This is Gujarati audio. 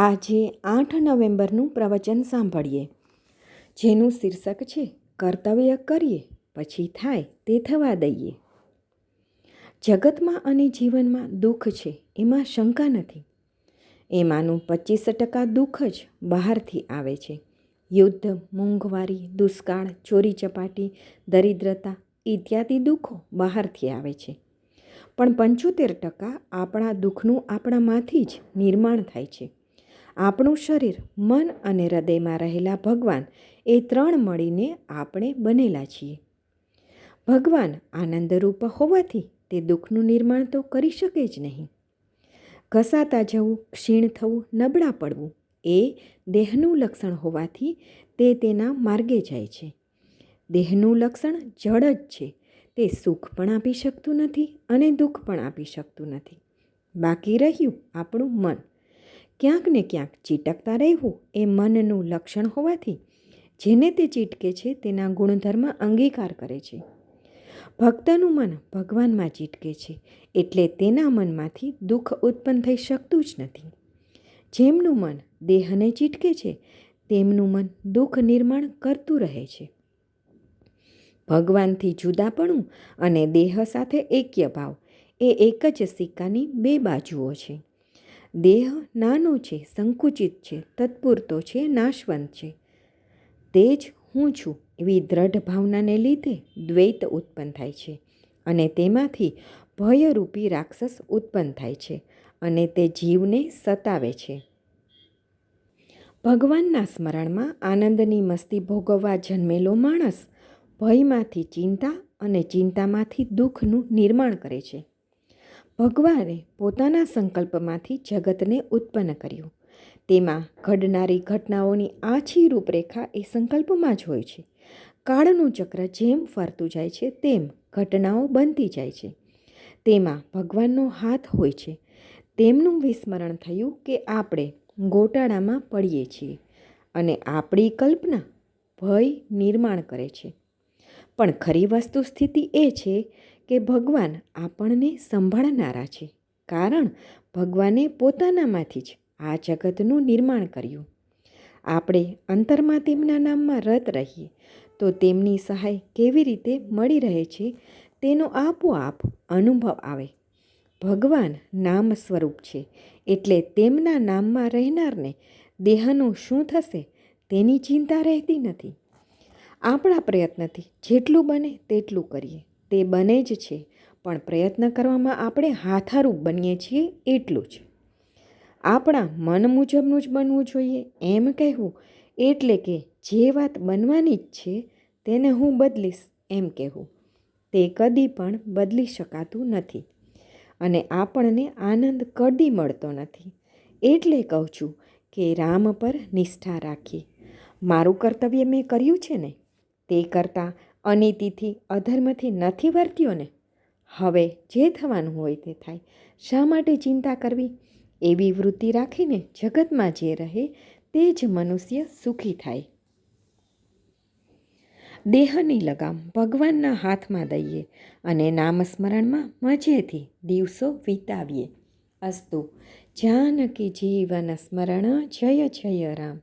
આજે આઠ નવેમ્બરનું પ્રવચન સાંભળીએ. જેનું શીર્ષક છે, કર્તવ્ય કરીએ, પછી થાય તે થવા દઈએ. જગતમાં અને જીવનમાં દુઃખ છે, એમાં શંકા નથી. એમાંનું પચીસ ટકા દુઃખ જ બહારથી આવે છે. યુદ્ધ, મોંઘવારી, દુષ્કાળ, ચોરી ચપાટી, દરિદ્રતા ઇત્યાદિ દુઃખો બહારથી આવે છે. પણ પંચોતેર ટકા આપણા દુઃખનું આપણામાંથી જ નિર્માણ થાય છે. આપણું શરીર મન અને હૃદયમાં રહેલા ભગવાન એ ત્રણ મળીને આપણે બનેલા છીએ. ભગવાન આનંદરૂપ હોવાથી તે દુઃખનું નિર્માણ તો કરી શકે જ નહીં. ઘસાતા જવું, ક્ષીણ થવું, નબળા પડવું એ દેહનું લક્ષણ હોવાથી તે તેના માર્ગે જાય છે. દેહનું લક્ષણ જળ જ છે. તે સુખ પણ આપી શકતું નથી અને દુઃખ પણ આપી શકતું નથી. બાકી રહ્યું આપણું મન. ક્યાંક ને ક્યાંક ચીટકતા રહેવું એ મનનું લક્ષણ હોવાથી જેને તે ચીટકે છે તેના ગુણધર્મ અંગીકાર કરે છે. ભક્તનું મન ભગવાનમાં ચીટકે છે એટલે તેના મનમાંથી દુઃખ ઉત્પન્ન થઈ શકતું જ નથી. જેમનું મન દેહને ચીટકે છે, તેમનું મન દુઃખ નિર્માણ કરતું રહે છે. ભગવાનથી જુદાપણું અને દેહ સાથે એક્ય ભાવ એ એક જ સિક્કાની બે બાજુઓ છે. દેહ નાનો છે, સંકુચિત છે, તત્પૂરતો છે, નાશવંત છે. તે જ હું છું એવી દ્રઢ ભાવનાને લીધે દ્વૈત ઉત્પન્ન થાય છે અને તેમાંથી ભયરૂપી રાક્ષસ ઉત્પન્ન થાય છે અને તે જીવને સતાવે છે. ભગવાનના સ્મરણમાં આનંદની મસ્તી ભોગવવા જન્મેલો માણસ ભયમાંથી ચિંતા અને ચિંતામાંથી દુઃખનું નિર્માણ કરે છે. ભગવાને પોતાના સંકલ્પમાંથી જગતને ઉત્પન્ન કર્યું. તેમાં ઘડનારી ઘટનાઓની આછી રૂપરેખા એ સંકલ્પમાં જ હોય છે. કાળનું ચક્ર જેમ ફરતું જાય છે, તેમ ઘટનાઓ બનતી જાય છે. તેમાં ભગવાનનો હાથ હોય છે. તેમનું વિસ્મરણ થયું કે આપણે ગોટાળામાં પડીએ છીએ અને આપણી કલ્પના ભય નિર્માણ કરે છે. પણ ખરી વસ્તુ સ્થિતિ એ છે કે ભગવાન આપણને સંભાળનારા છે. કારણ ભગવાને પોતાનામાંથી જ આ જગતનું નિર્માણ કર્યું. આપણે અંતરમાં તેમના નામમાં રત રહીએ, તો તેમની સહાય કેવી રીતે મળી રહે છે, તેનો આપોઆપ અનુભવ આવે. ભગવાન નામ સ્વરૂપ છે, એટલે તેમના નામમાં રહેનારને દેહનું શું થશે તેની ચિંતા રહેતી નથી. આપણા પ્રયત્નથી જેટલું બને તેટલું કરીએ. તે બને જ છે, પણ પ્રયત્ન કરવામાં આપણે હાથારૂપ બનીએ છીએ એટલું જ. આપણા મન મુજબનું જ બનવું જોઈએ, એમ કહેવું એટલે કે જે વાત બનવાની જ છે તેને હું બદલીશ, એમ કહેવું. તે કદી પણ બદલી શકાતું નથી અને આપણને આનંદ કદી મળતો નથી. એટલે કહું છું કે રામ પર નિષ્ઠા રાખી. મારું કર્તવ્ય મેં કર્યું છે ને? તે કરતાં અનીતિથી અધર્મથી નથી વર્ત્યો ને? હવે જે થવાનું હોય તે થાય. શા માટે ચિંતા કરવી? એવી વૃત્તિ રાખીને જગતમાં જે રહે તે જ મનુષ્ય સુખી થાય. દેહની લગામ ભગવાનના હાથમાં દઈએ અને નામસ્મરણમાં મજેથી દિવસો વિતાવીએ. અસ્તુ, જાનકી જીવન સ્મરણ જય જય રામ.